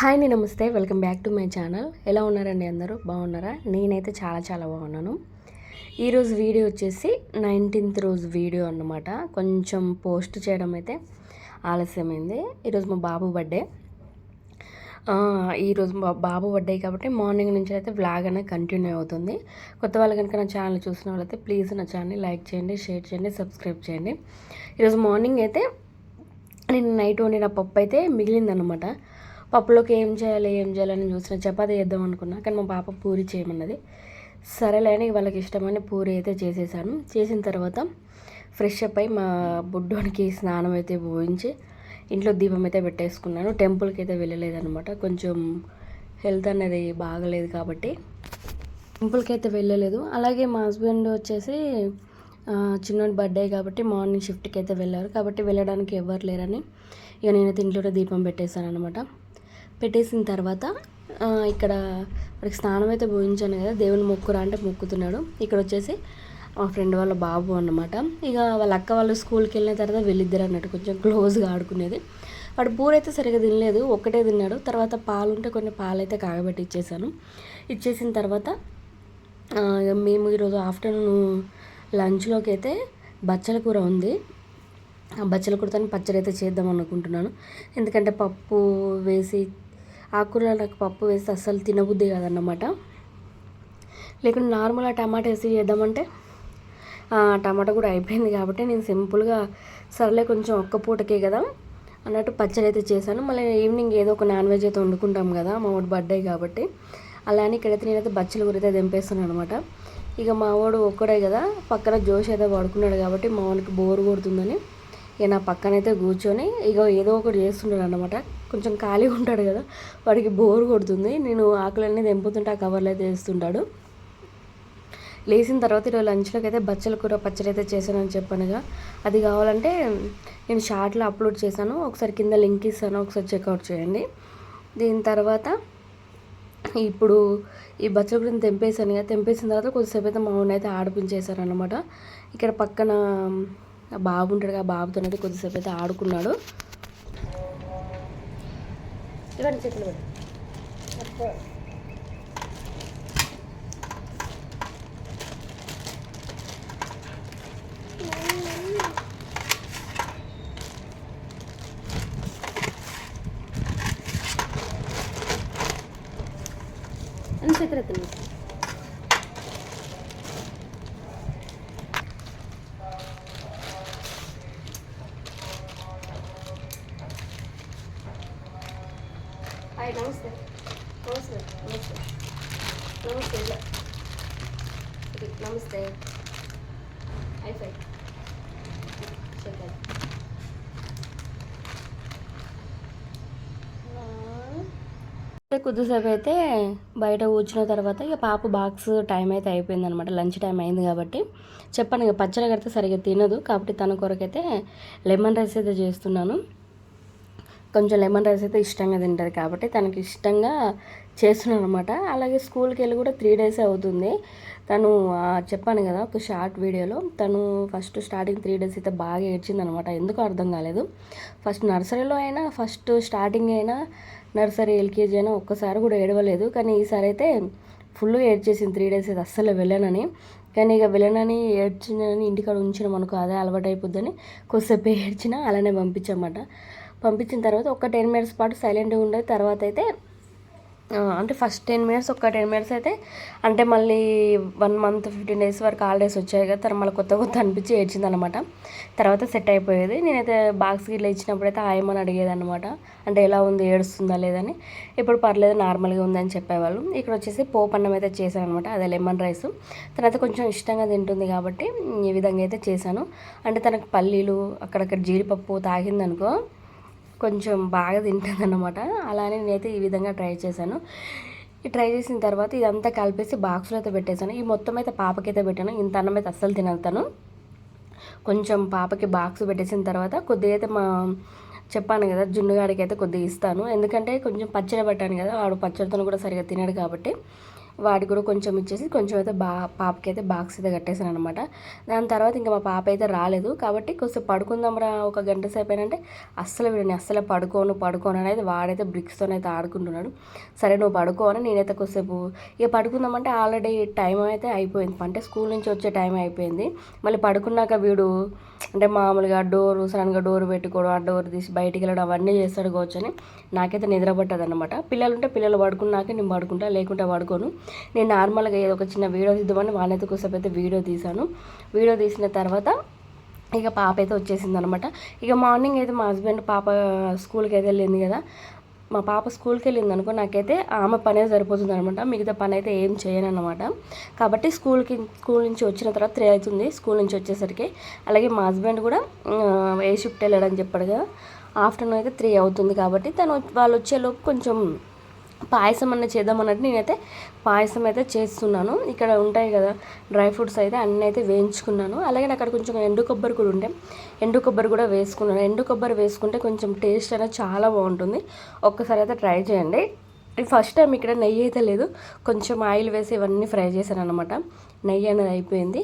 Hi అండి నమస్తే. Welcome back to my channel. ఎలా ఉన్నారండి అందరూ? బాగున్నారా? నేనైతే చాలా చాలా బాగున్నాను. ఈరోజు వీడియో వచ్చేసి నైన్టీన్త్ రోజు వీడియో అన్నమాట. కొంచెం పోస్ట్ చేయడం అయితే ఆలస్యమైంది. ఈరోజు మా బాబు బర్త్డే. ఈరోజు మా బాబు బర్త్డే కాబట్టి మార్నింగ్ నుంచి అయితే వ్లాగ్ అనేది కంటిన్యూ అవుతుంది. కొత్త వాళ్ళు కనుక నా ఛానల్ చూసిన వాళ్ళైతే ప్లీజ్ నా ఛానల్ లైక్ చేయండి షేర్ చేయండి సబ్స్క్రైబ్ చేయండి. ఈరోజు మార్నింగ్ అయితే నేను నైట్ వండిన పప్పు అయితే మిగిలిందనమాట పప్పులోకి ఏం చేయాలి ఏం చేయాలని చూసిన చపాతి చేద్దాం అనుకున్నా కానీ మా పాప పూరి చేయమన్నది. సరేలేని వాళ్ళకి ఇష్టమని పూరి అయితే చేసేసాను. చేసిన తర్వాత ఫ్రెష్ అప్ అయి మా బుడ్డోనికి స్నానం అయితే పోయించి ఇంట్లో దీపం అయితే పెట్టేసుకున్నాను. టెంపుల్కి అయితే వెళ్ళలేదనమాట కొంచెం హెల్త్ అనేది బాగలేదు కాబట్టి టెంపుల్కి అయితే వెళ్ళలేదు. అలాగే మా హస్బెండ్ వచ్చేసి చిన్నోడి బర్త్డే కాబట్టి మార్నింగ్ షిఫ్ట్కి అయితే వెళ్ళారు. కాబట్టి వెళ్ళడానికి ఎవరు లేరని ఇక నేనైతే ఇంట్లోనే దీపం పెట్టేశాను అనమాట పెట్టేసిన తర్వాత ఇక్కడ వాడికి స్నానం అయితే పోయించాను కదా దేవుని మొక్కురా అంటే మొక్కుతున్నాడు. ఇక్కడ వచ్చేసి మా ఫ్రెండ్ వాళ్ళ బాబు అన్నమాట. ఇక వాళ్ళ అక్క వాళ్ళు స్కూల్కి వెళ్ళిన తర్వాత వెళ్ళిద్దరు అన్నట్టు కొంచెం క్లోజ్గా ఆడుకునేది. వాడు బూరైతే అయితే సరిగా తినలేదు ఒక్కటే తిన్నాడు. తర్వాత పాలు ఉంటే కొన్ని పాలు అయితే కాగబెట్టి ఇచ్చేసాను. ఇచ్చేసిన తర్వాత మేము ఈరోజు ఆఫ్టర్నూన్ లంచ్లోకి అయితే బచ్చల కూర ఉంది. బచ్చల కూరతో పచ్చడి అయితే చేద్దాం అనుకుంటున్నాను. ఎందుకంటే పప్పు వేసి ఆకుకూరలకు పప్పు వేస్తే అస్సలు తినబుద్ది కాదన్నమాట. లేకుంటే నార్మల్గా టమాటా వేసి చేద్దామంటే టమాటా కూడా అయిపోయింది కాబట్టి నేను సింపుల్గా సర్లే కొంచెం ఒక్క పూటకే కదా అన్నట్టు పచ్చడి అయితే చేశాను. మళ్ళీ ఈవినింగ్ ఏదో ఒక నాన్ వెజ్ అయితే వండుకుంటాం కదా మా వాడు బర్త్డే కాబట్టి. అలానే ఇక్కడైతే నేనైతే బచ్చల గురైతే దింపేస్తున్నాను అనమాట ఇక మా వాడు ఒక్కడే కదా పక్కన జోష్ అయితే పడుకున్నాడు కాబట్టి మా వాడికి బోర్ కొడుతుందని. ఇక నా పక్కనైతే కూర్చొని ఇక ఏదో ఒకటి చేస్తుంటాడు అనమాట కొంచెం ఖాళీగా ఉంటాడు కదా వాడికి బోర్ కొడుతుంది. నేను ఆకులన్నీ తెంపుతుంటే ఆ కవర్లు అయితే వేస్తుంటాడు. లేచిన తర్వాత ఈరోజు లంచ్లోకి అయితే బచ్చల కూర పచ్చడి అయితే చేశానని చెప్పానుగా. అది కావాలంటే నేను షార్ట్లో అప్లోడ్ చేశాను. ఒకసారి కింద లింక్ ఇస్తాను. ఒకసారి చెక్అవుట్ చేయండి. దీని తర్వాత ఇప్పుడు ఈ బచ్చల కూరని తెంపేసాను కదా తెంపేసిన తర్వాత కొద్దిసేపు అయితే మా అయితే ఆడిపించేశారనమాట ఇక్కడ పక్కన బాబు ఉంటాడు ఆ బాబుతో అయితే కొద్దిసేపు అయితే ఆడుకున్నాడు. ఇవ్వండి చెట్లు అని నమస్తే. నమస్తే. అయిపోయి కొద్దిసేపు అయితే బయట కూర్చున్న తర్వాత ఇక పాప బాక్స్ టైం అయితే అయిపోయింది అనమాట లంచ్ టైం అయింది కాబట్టి. చెప్పాను ఇక పచ్చడి కడితే సరిగ్గా తినదు. కాబట్టి తన కొరకైతే లెమన్ రైస్ అయితే చేస్తున్నాను. కొంచెం లెమన్ రైస్ అయితే ఇష్టంగా తింటుంది కాబట్టి తనకి ఇష్టంగా చేస్తున్నాను అనమాట అలాగే స్కూల్కి వెళ్ళి కూడా త్రీ డేస్ అవుతుంది. తను చెప్పాను కదా ఒక షార్ట్ వీడియోలో తను ఫస్ట్ స్టార్టింగ్ త్రీ డేస్ అయితే బాగా ఏడ్చిందనమాట ఎందుకు అర్థం కాలేదు. ఫస్ట్ నర్సరీలో అయినా ఫస్ట్ స్టార్టింగ్ అయినా నర్సరీ ఎల్కేజీ అయినా ఒక్కసారి కూడా ఏడవలేదు. కానీ ఈసారి అయితే ఫుల్గా ఏడ్చేసింది త్రీ డేస్ అయితే అస్సలు వెళ్ళానని. కానీ ఇక వెళ్ళనని ఏడ్చినని ఇంటికాడ ఉంచినాం అనుకో అదే అలవాటు అయిపోద్దని కొద్దిసేపు ఏడ్చినా అలానే పంపించమాట. పంపించిన తర్వాత ఒక టెన్ మినిట్స్ పాటు సైలెంట్గా ఉండే తర్వాత అయితే అంటే ఫస్ట్ టెన్ మినిట్స్ ఒక టెన్ మినిట్స్ అయితే అంటే మళ్ళీ వన్ మంత్ ఫిఫ్టీన్ డేస్ వరకు హాలిడేస్ వచ్చాయి కదా తర్వాత మళ్ళీ కొత్త కొత్త అనిపించి ఏడ్చింది అనమాట తర్వాత సెట్ అయిపోయేది. నేనైతే బాక్స్ గిట్లా ఇచ్చినప్పుడు అయితే ఆయమని అడిగేది అనమాట అంటే ఎలా ఉంది ఏడుస్తుందా లేదని ఇప్పుడు పర్లేదు నార్మల్గా ఉందని చెప్పేవాళ్ళు. ఇక్కడ వచ్చేసి పోపు అన్నం అయితే చేశాను అనమాట అదే లెమన్ రైస్ తర్వాత కొంచెం ఇష్టంగా తింటుంది కాబట్టి ఈ విధంగా అయితే చేశాను. అంటే తనకు పల్లీలు అక్కడక్కడ జీడిపప్పు తాగిందనుకో కొంచెం బాగా తింటుంది అనమాట అలానే నేనైతే ఈ విధంగా ట్రై చేశాను. ఈ ట్రై చేసిన తర్వాత ఇదంతా కలిపేసి బాక్స్లో అయితే పెట్టేశాను. ఈ మొత్తం అయితే పాపకైతే పెట్టాను. ఇంత అన్నం అయితే అస్సలు తినగలుగుతాను కొంచెం పాపకి బాక్స్ పెట్టేసిన తర్వాత కొద్దిగా అయితే మా చెప్పాను కదా జున్నుగాడికి అయితే కొద్దిగా ఇస్తాను. ఎందుకంటే కొంచెం పచ్చడి పెట్టాను కదా ఆడు పచ్చడితో కూడా సరిగా తినడు కాబట్టి. వాడికి కూడా కొంచెం ఇచ్చేసి కొంచెం అయితే బా పాపకి అయితే బాక్స్ అయితే కట్టేసాను అనమాట దాని తర్వాత ఇంకా మా పాప అయితే రాలేదు. కాబట్టి కొంచెం పడుకుందాంరా ఒక గంట సేపు అయినంటే అస్సలు వీడిని అస్సలు పడుకోను పడుకోను అనేది వాడైతే బ్రిక్స్తో అయితే ఆడుకుంటున్నాడు. సరే నువ్వు పడుకో అని నేనైతే కొద్దిసేపు ఇక పడుకుందామంటే ఆల్రెడీ టైం అయితే అయిపోయింది. అంటే స్కూల్ నుంచి వచ్చే టైం అయిపోయింది. మళ్ళీ పడుకున్నాక వీడు అంటే మామూలుగా డోరు సడన్గా డోర్ పెట్టుకోవడం ఆ డోర్ తీసి బయటికి వెళ్ళడం అవన్నీ చేస్తాడు కావచ్చు అని నాకైతే నిద్ర పట్టదు అనమాట పిల్లలు ఉంటే పిల్లలు పడుకున్నాకే నేను పడుకుంటా లేకుంటే పడుకోను. నేను నార్మల్గా ఏదో ఒక చిన్న వీడియో తీద్దామని వాళ్ళైతే కోసం అయితే వీడియో తీశాను. వీడియో తీసిన తర్వాత ఇక పాప అయితే వచ్చేసింది అనమాట ఇక మార్నింగ్ అయితే మా హస్బెండ్ పాప స్కూల్కి అయితే వెళ్ళింది కదా. మా పాప స్కూల్కి వెళ్ళింది అనుకో నాకైతే ఆమె పనే సరిపోతుంది అనమాట మిగతా పని అయితే ఏం చేయను అనమాట కాబట్టి స్కూల్కి స్కూల్ నుంచి వచ్చిన తర్వాత త్రీ అవుతుంది స్కూల్ నుంచి వచ్చేసరికి. అలాగే మా హస్బెండ్ కూడా ఏ షిఫ్ట్ వెళ్ళాడని చెప్పాడు కదా. ఆఫ్టర్నూన్ అయితే త్రీ అవుతుంది కాబట్టి తను వాళ్ళు వచ్చేలోపు కొంచెం పాయసం అన్న చేద్దాం అన్నట్టు నేనైతే పాయసం అయితే చేస్తున్నాను. ఇక్కడ ఉంటాయి కదా డ్రై ఫ్రూట్స్ అయితే అన్నీ అయితే వేయించుకున్నాను. అలాగే అక్కడ కొంచెం ఎండు కొబ్బరి కూడా ఉండే. ఎండు కొబ్బరి కూడా వేసుకున్నాను. ఎండు కొబ్బరి వేసుకుంటే కొంచెం టేస్ట్ అనేది చాలా బాగుంటుంది. ఒక్కసారి అయితే ట్రై చేయండి. ఫస్ట్ టైం ఇక్కడ నెయ్యి అయితే లేదు. కొంచెం ఆయిల్ వేసి ఇవన్నీ ఫ్రై చేశాను అనమాట నెయ్యి అనేది అయిపోయింది.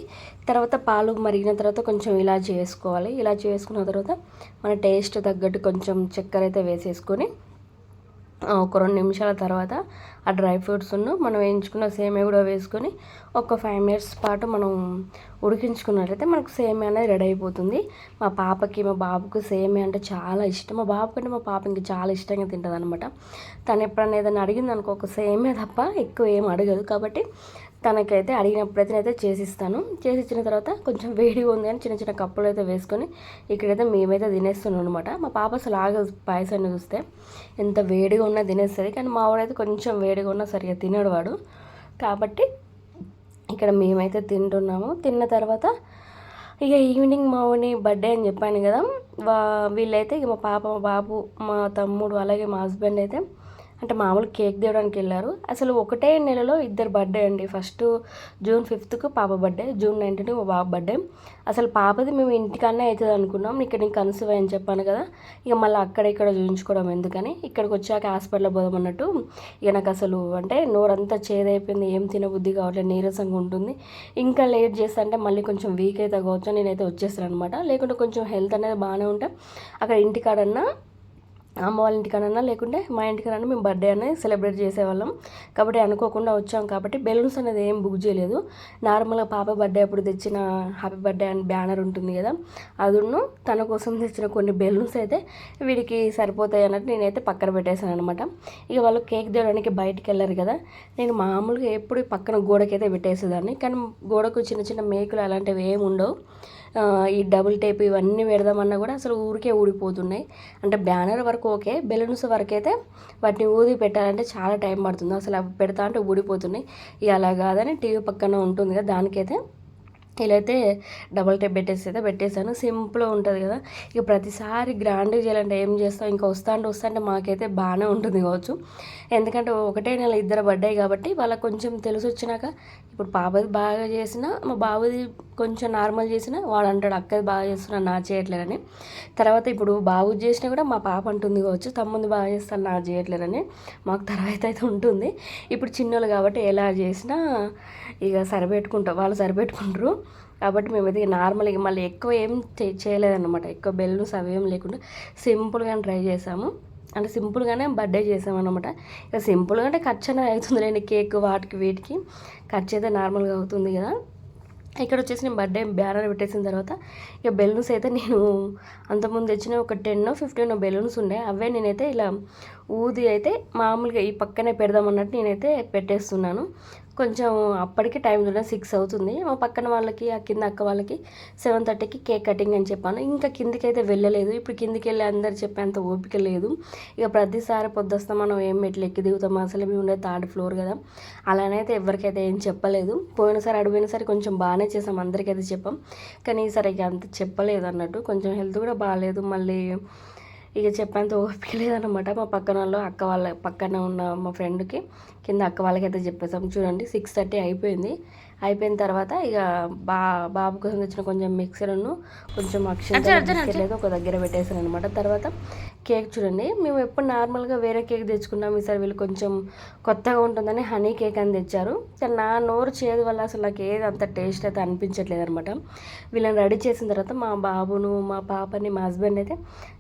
తర్వాత పాలు మరిగిన తర్వాత కొంచెం ఇలా చేసుకోవాలి ఇలా చేసుకున్న తర్వాత మన టేస్ట్ తగ్గట్టు కొంచెం చక్కెర అయితే వేసేసుకొని ఒక రెండు నిమిషాల తర్వాత ఆ డ్రై ఫ్రూట్స్ను మనం వేయించుకున్న సేమియా కూడా వేసుకొని ఒక ఫైవ్ మినిట్స్ పాటు మనం ఉడికించుకున్నట్లయితే మనకు సేమియా అనేది రెడీ అయిపోతుంది. మా పాపకి మా బాబుకు సేమియా అంటే చాలా ఇష్టం. మా బాబు కంటే మా పాప ఇంకా చాలా ఇష్టంగా తింటుంది అనమాట తను ఎప్పుడన్నా ఏదైనా అడిగింది అనుకో ఒక సేమియా తప్ప ఎక్కువ ఏం అడగదు. కాబట్టి తనకైతే అడిగినప్పుడైతే ప్రతినైతే చేసిస్తాను. చేసి ఇచ్చిన తర్వాత కొంచెం వేడిగా ఉంది అని చిన్న చిన్న కప్పులు అయితే వేసుకొని ఇక్కడైతే మేమైతే తినేస్తున్నాం అనమాట మా పాప అసలు ఆగదు పాయసాన్ని చూస్తే. ఎంత వేడిగా ఉన్నా తినేస్తుంది. కానీ మా వాడైతే కొంచెం వేడిగా ఉన్నా సరిగా తినడు వాడు. కాబట్టి ఇక్కడ మేమైతే తింటున్నాము. తిన్న తర్వాత ఇక ఈవినింగ్ మా వాడిని బర్త్డే అని చెప్పాను కదా. వా వీళ్ళైతే ఇక మా పాప మా బాబు మా తమ్ముడు అలాగే మా హస్బెండ్ అయితే అంటే మామూలు కేక్ దేవడానికి వెళ్ళారు. అసలు ఒకటే నెలలో ఇద్దరు బర్త్డే అండి. ఫస్ట్ జూన్ ఫిఫ్త్కు పాప బర్త్డే జూన్ నైన్టీన్ మా బాబు బర్త్డే అసలు పాపది మేము ఇంటికన్నా అవుతుంది అనుకున్నాం. ఇక్కడ నేను కన్సీవ్ అని చెప్పాను కదా. ఇక మళ్ళీ అక్కడ ఇక్కడ చూపించుకోవడం ఎందుకని. ఇక్కడికి వచ్చాక హాస్పిటల్లో పోదాం అన్నట్టు ఇక నాకు అసలు అంటే నోరంతా చేదైపోయింది. ఏం తినబుద్ధి కావట్లేదు. నీరసంగా ఉంటుంది. ఇంకా లేట్ చేస్తా అంటే మళ్ళీ కొంచెం వీక్ అయితే కావచ్చు. నేనైతే వచ్చేస్తాను అనమాట లేకుంటే కొంచెం హెల్త్ అనేది బాగానే ఉంటే అక్కడ ఇంటికాడన్నా అమ్మ వాళ్ళ ఇంటికనన్నా లేకుంటే మా ఇంటికనన్నా మేము బర్త్డే అనేది సెలబ్రేట్ చేసేవాళ్ళం. కాబట్టి అనుకోకుండా వచ్చాం కాబట్టి బెలూన్స్ అనేది ఏం బుక్ చేయలేదు. నార్మల్గా పాప బర్త్డే అప్పుడు తెచ్చిన హ్యాపీ బర్త్డే అని బ్యానర్ ఉంటుంది కదా అదును తన కోసం తెచ్చిన కొన్ని బెలూన్స్ అయితే వీడికి సరిపోతాయి అన్నట్టు నేనైతే పక్కన పెట్టేశాను అనమాట ఇక వాళ్ళు కేక్ తీయడానికి బయటికి వెళ్ళారు కదా నేను మామూలుగా ఎప్పుడు పక్కన గోడకైతే పెట్టేసేదాన్ని. కానీ గోడకు చిన్న చిన్న మేకులు అలాంటివి ఏమి ఉండవు. ఈ డబుల్ టేప్ ఇవన్నీ పెడదామన్నా కూడా అసలు ఊరికే ఊడిపోతున్నాయి. అంటే బ్యానర్ వరకు ఓకే బెలూన్స్ వరకు అయితే వాటిని ఊది పెట్టాలంటే చాలా టైం పడుతుంది. అసలు అవి పెడతా అంటే ఊడిపోతున్నాయి. ఇక అలా కాదని టీవీ పక్కన ఉంటుంది కదా దానికైతే ఇలా అయితే డబల్ టేప్ పెట్టేసి అయితే పెట్టేశాను. సింపుల్గా ఉంటుంది కదా. ఇక ప్రతిసారి గ్రాండ్గా చేయాలంటే ఏం చేస్తాం? ఇంకా వస్తా అంటే వస్తా అంటే మాకైతే బాగానే ఉంటుంది కావచ్చు. ఎందుకంటే ఒకటే నెల ఇద్దరు బర్త్డే కాబట్టి వాళ్ళకి కొంచెం తెలిసి వచ్చినాక ఇప్పుడు పాపది బాగా చేసినా మా బాబుది కొంచెం నార్మల్ చేసిన వాడు అంటాడు అక్కది బాగా చేస్తున్నా నా చేయట్లేదని. తర్వాత ఇప్పుడు బాబు చేసినా కూడా మా పాప అంటుంది కావచ్చు తమ్ముంది బాగా చేస్తాను నా చేయట్లేదని. మాకు తర్వాత అయితే ఉంటుంది. ఇప్పుడు చిన్నోళ్ళు కాబట్టి ఎలా చేసినా ఇక సరిపెట్టుకుంటాం వాళ్ళు సరిపెట్టుకుంటారు. కాబట్టి మేమైతే ఇక నార్మల్గా మళ్ళీ ఎక్కువ ఏం చేయలేదన్నమాట. ఎక్కువ బెలూన్స్ అవి ఏం లేకుండా సింపుల్గా ట్రై చేసాము. అంటే సింపుల్గానే బర్త్డే చేసామన్నమాట. ఇక సింపుల్గా అంటే ఖర్చు అనేది అవుతుంది లేండి కేక్ వాటికి వీటికి. ఖర్చు అయితే నార్మల్గా అవుతుంది కదా. ఇక్కడ వచ్చేసి నేను బర్త్డే బ్యానర్ పెట్టేసిన తర్వాత ఇక బెలూన్స్ అయితే నేను అంతకుముందు తెచ్చిన ఒక టెన్ ఫిఫ్టీన్ బెలూన్స్ ఉండే అవే నేనైతే ఇలా ఊది అయితే మామూలుగా ఈ పక్కనే పెడదాం అన్నట్టు నేనైతే పెట్టేస్తున్నాను. కొంచెం అప్పటికి టైం చూడడం సిక్స్ అవుతుంది. మా పక్కన వాళ్ళకి ఆ కింద అక్క వాళ్ళకి సెవెన్ థర్టీకి కేక్ కటింగ్ అని చెప్పాను. ఇంకా కిందికి అయితే వెళ్ళలేదు. ఇప్పుడు కిందికి వెళ్ళి అందరు చెప్పేంత ఓపిక లేదు. ఇక ప్రతిసారి పొద్దుస్తా మనం ఏం మెట్లు ఎక్కి దిగుతాం. అసలు మేము ఉండే థర్డ్ ఫ్లోర్ కదా. అలానైతే ఎవరికైతే ఏం చెప్పలేదు. పోయినసారి అడిగినసారి కొంచెం బాగానే చేసాం అందరికైతే చెప్పాం. కానీ ఈసారి ఇక అంత చెప్పలేదు అన్నట్టు. కొంచెం హెల్త్ కూడా బాగాలేదు. మళ్ళీ ఇక చెప్పేంత ఓపిక లేదనమాట మా పక్కన వాళ్ళు అక్క వాళ్ళ పక్కన ఉన్న మా ఫ్రెండ్కి కింద అక్క వాళ్ళకైతే చెప్పేసాం. చూడండి సిక్స్ థర్టీ అయిపోయింది. అయిపోయిన తర్వాత ఇక బా బాబు కోసం తెచ్చిన కొంచెం మిక్సర్ను కొంచెం అక్షర ఒక దగ్గర పెట్టేసాను అనమాట తర్వాత కేక్ చూడండి. మేము ఎప్పుడు నార్మల్గా వేరే కేక్ తెచ్చుకున్నాం. ఈసారి వీళ్ళు కొంచెం కొత్తగా ఉంటుందని హనీ కేక్ అని తెచ్చారు. కానీ నా నోరు చేదు వల్ల అసలు నాకు ఏది అంత టేస్ట్ అయితే అనిపించట్లేదు అనమాట వీళ్ళని రెడీ చేసిన తర్వాత మా బాబును మా పాపని మా హస్బెండ్ అయితే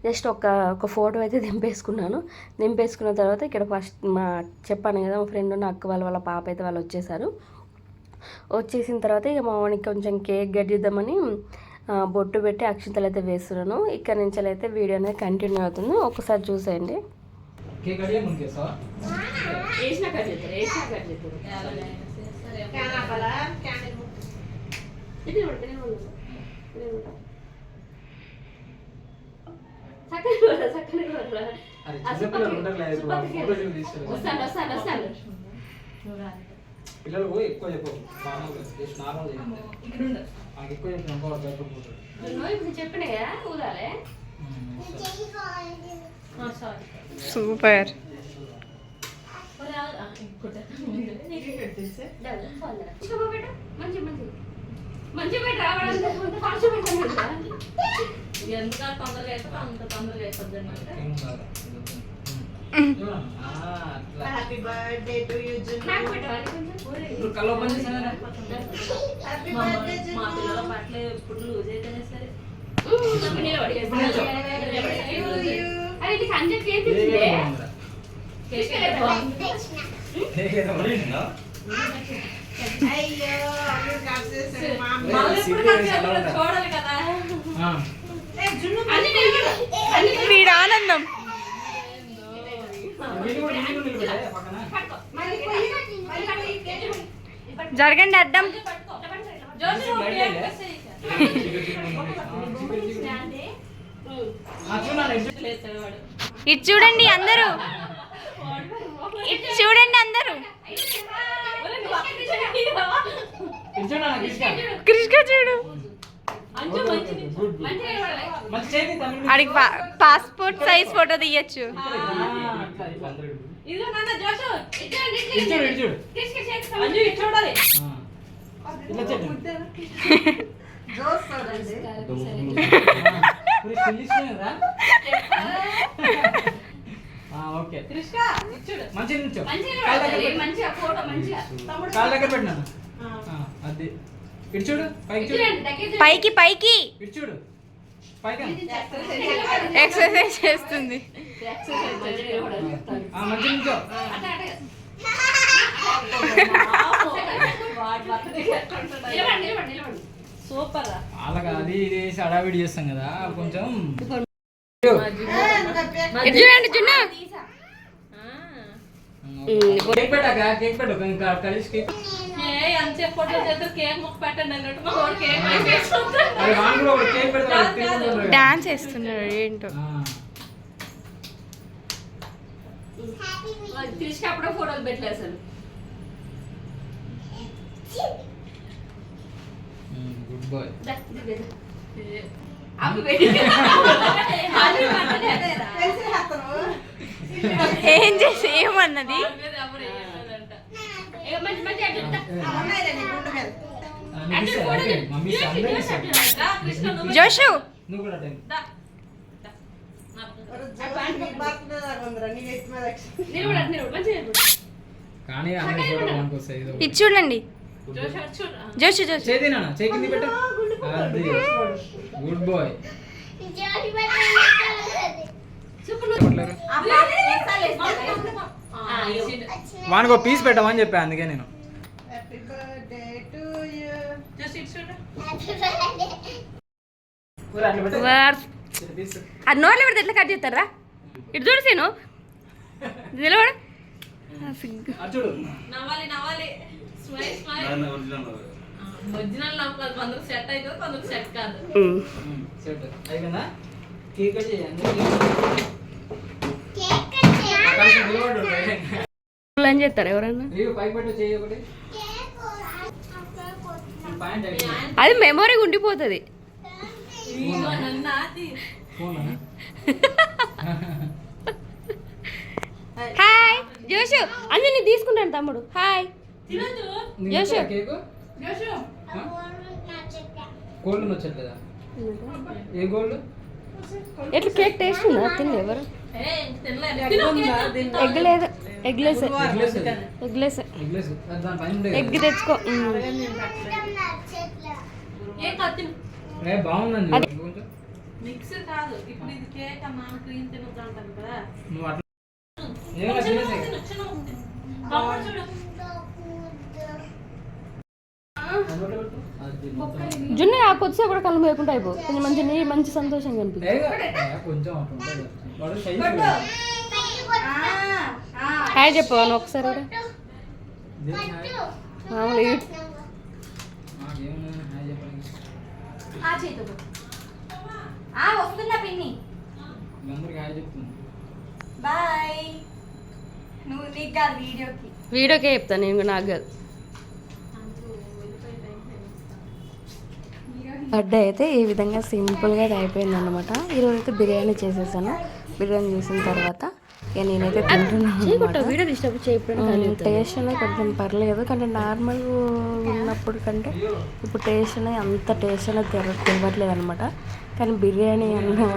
జస్ట్ ఒక ఒక ఫోటో అయితే దింపేసుకున్నాను. దింపేసుకున్న తర్వాత ఇక్కడ ఫస్ట్ మా చెప్పాను కదా మా ఫ్రెండ్ నా అక్క వాళ్ళ వాళ్ళ పాప అయితే వాళ్ళు వచ్చేసారు. వచ్చేసిన తర్వాత ఇక మా వానికి కొంచెం కేక్ గడ్డిద్దామని ఆ, బొట్టు పెట్టి అక్షింతలు అయితే వేస్తున్నాను. ఇక్కడ నుంచి అయితే వీడియో అనేది కంటిన్యూ అవుతుంది. ఒకసారి చూసేయండి. వస్తాను పిల్లలకు ఎక్కువ చెప్పవు నార్మల్ జస్ట్ నార్మల్ చేయండి. నాకు ఎక్కువ చెప్పిన ఇంకో భయపడిపోతాడు ఇప్పుడు చెప్పిన కదా ఊదాలే సూపర్. మంచి మంచి. మంచి పెట్టి రావడం ఫాస్ట్ పెట్టండి. ఎంత తొందరగా అయితే అంత తొందరగా అయిపోద్ది అనమాట happy birthday to you happy మా పిల్లల బట్టలు ఎప్పుడు లూజ్ అయితేనే సరే? అయ్యో? చూడాలి కదా. ఆ. ఏ, జున్ను అన్ని నిలబడు అన్ని వీడు ఆనందం వీళ్ళు కూడా వీళ్ళు కూడా నిలబడే పక్కన. పట్టుకో మళ్ళీ పోయి, మళ్ళీ పోయి, కేక్ జరగండి ఇక. ఆ, చూడండి, ఇటు అందరూ ఇటు చూడండి అందరూ. కృష్ణ చూడు ఆడికి పాస్పోర్ట్ సైజ్ ఫోటో తీయచ్చు. మంచిగా ఫోటో మంచిగా. కాళ్ళ దగ్గర పెట్టినాను అది. ఇటు చూడు పైకి చూడు. పైకి పైకి. ఇటు చూడు. పైకి ఎక్సర్సైజ్ చేస్తుంది? సూపర్ అలాగా అది ఇది చేస్తాం కదా కొంచెం. చూడండి చున్న కేక్ పెట్టాక కేక్ పెట్టు ఇంకా కలిసి కేక్ ఏ అంతే ఫోటో చేద్దరు కేక్ ముక్క పెట్టండి అన్నట్టు మా వాడు కేక్ కూడా ఒక కేక్ పెడతాడు. డాన్స్ చేస్తున్నాడు ఏంటో ఆ. తీసుకప్పుడే ఫోటోలు పెట్టలేదు అసలు ఉమ్, గుడ్ బాయ్ అవి పెట్టి అది మాత్రమే అదేరా. తెలిసి అతను ఏం చేసి ఏమన్నది? జోషు నువ్వు కూడా టైం దా. దా. నా- జోస్ బర్త్డే దాకా ఉందిరా నీ ఎత్తి మీద నిలబడు అటు నిలబడు మంచిగా నిలబడు కానీ అందరి ఫోటో మనకు వస్తాయి ఏదో ఒకటి. ఇటు చూడండి. జోష్. Josh good boy. వానికి ఒక పీస్ పెట్టమని చెప్పా అందుకే నేను. అది నోట్లో పెడితే ఎట్లా కట్ చేస్తారా ఇటు చూడు సీను. నిలబడు. ఒరిజినల్ సెట్ అవుతుంది కొందరు సెట్ కాదు? కేక్ కట్ చేయి అందరికీ. కలిసి నిలబడు, రైట్. అని చెప్తారు ఎవరన్నా. అది మెమొరీ ఉండిపోతుంది? హాయ్ జోషు అన్ని తీసుకుంటాను తమ్ముడు హాయ్ జోషు. ఏ గోల్డ్ ఎట్లా కేక్ టేస్ట్ ఉందా? తింది ఎవరు. ఎగ్ లేదు ఎగ్ లేసే ఎగ్లెస్ ఎగ్ లేసే ఎగ్లెస్ ఎగ్ తెచ్చుకో ఉమ్. జున్ను ఆ కొద్దిసేపు కూడా కళ్ళు వేయకుండా అయిపో. కొంచెం మంచి నీ మంచి shy చూడు. హాయ్ చెప్పు నువ్వు ఒకసారి? మామూలు వస్తున్నా పిన్ని. అందరికి హాయ్ చెప్తుంది బాయ్. నువ్వు నీకు కాదు వీడియోకి. వీడియోకే చెప్తాను నేను నాకు కాదు. బర్త్డే అయితే ఈ విధంగా సింపుల్గా అయిపోయింది అనమాట ఈరోజు అయితే బిర్యానీ చేసేసాను. బిర్యానీ చేసిన తర్వాత ఇక నేనైతే తింటున్నాను టేస్ట్ అనేది కొంచెం పర్లేదు కానీ నార్మల్ ఉన్నప్పుడు కంటే ఇప్పుడు టేస్ట్ అనేది అంత టేస్ట్ అనేది తెర తెలియట్లేదు అనమాట కానీ బిర్యానీ అన్న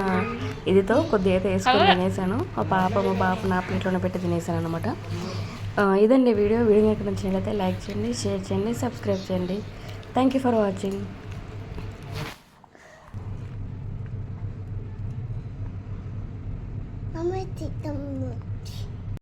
ఇదితో కొద్దిగా అయితే వేసుకొని తినేసాను. మా పాప మా పాప నా ప్లేట్లోనే పెట్టి తినేసాను అనమాట ఇదండి వీడియో. వీడియో మీకు నచ్చినట్లయితే లైక్ చేయండి షేర్ చేయండి సబ్స్క్రైబ్ చేయండి. Thank you for watching take them look.